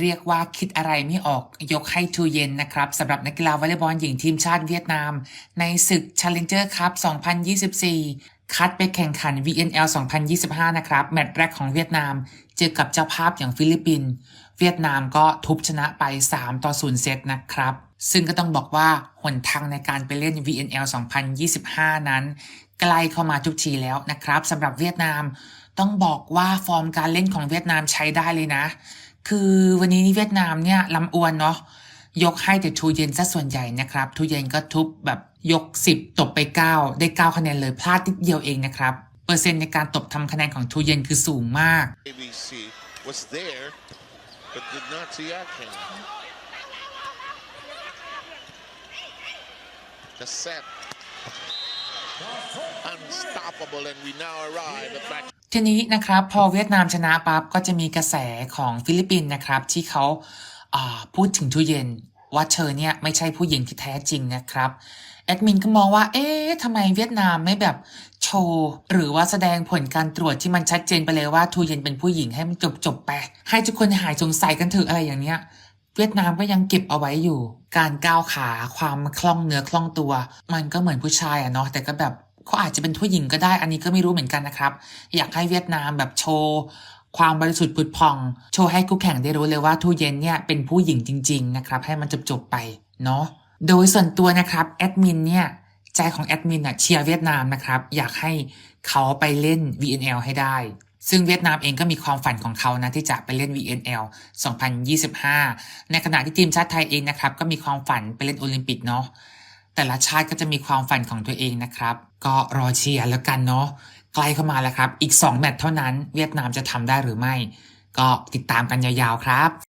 เรียกว่าคิดอะไรไม่ออกยกให้ทูเย็นนะครับสำหรับนักกีฬาวอลเลย์บอลหญิงทีมชาติเวียดนาม ในศึก Challenger Cup 2024 คัดไปแข่งขัน VNL 2025 นะครับ แมตช์แรกของเวียดนาม เจอกับเจ้าภาพอย่างฟิลิปปินส์เวียดนามก็ทุบชนะไป 3 ต่อ 0 เซตนะครับ ซึ่งก็ต้องบอกว่าหนทางในการไปเล่น VNL 2025 นั้น ใกล้เข้ามาทุกทีแล้วนะครับสำหรับเวียดนาม ต้องบอกว่าฟอร์มการเล่นของเวียดนามใช้ได้เลยนะ คือวันนี้นี่เวียดนามเนี่ยลำอวนเนาะยกให้แต่ทูเย็นซะส่วนใหญ่นะครับทูเย็นก็ทุบแบบยก 10 ตบไป 9 ได้ 9 คะแนนเลยพลาดนิดเดียวเองนะครับ เปอร์เซ็นต์ในการตบทำคะแนนของทูเย็นคือสูงมาก ABC was there, but did not see Akin. The set. Unstoppable, and we now arrive at back ทีนี้นะครับพอเวียดนามชนะปั๊บก็จะมีกระแสของฟิลิปปินส์นะครับที่เขาพูดถึงทุเย็นว่าเธอเนี่ยไม่ใช่ผู้หญิงที่แท้จริงนะครับแอดมินก็มองว่า เอ๊ะทำไมเวียดนามไม่แบบโชว์ หรือว่าแสดงผลการตรวจที่มันชัดเจนไปเลยว่าทูเย็นเป็นผู้หญิงให้มันจบจบไป ให้ทุกคนหายสงสัยกันเถอะอะไรอย่างเนี้ย เวียดนามก็ยังเก็บเอาไว้อยู่ การก้าวขาความคล่องเนื้อคล่องตัว มันก็เหมือนผู้ชายอะเนาะแต่ก็แบบ เขาอาจจะเป็นผู้หญิงก็ได้ อันนี้ก็ไม่รู้เหมือนกันนะครับ อยากให้เวียดนามแบบโชว์ความบริสุทธิ์ผุดพอง โชว์ให้คู่แข่งได้รู้เลยว่าทูเย็นเนี่ยเป็นผู้หญิงจริง ๆ นะครับ ให้มันจบๆไปเนาะโดยส่วนตัวนะครับแอดมินเนี่ยใจของแอดมินอะเชียร์เวียดนามนะครับ อยากให้เขาไปเล่น VNL ให้ได้ ซึ่งเวียดนามเองก็มีความฝันของเขานะที่จะไปเล่น VNL 2025 ในขณะที่ทีมชาติไทยเองนะครับ ก็มีความฝันไปเล่นโอลิมปิกเนาะ แต่ละชาติก็จะมีความฝันของตัวเองนะครับ ก็รอเชียร์แล้วกันเนาะใกล้เข้ามาแล้วครับ อีก 2 แมตช์เท่านั้น เวียดนามจะทำได้หรือไม่ ก็ติดตามกันยาวๆครับ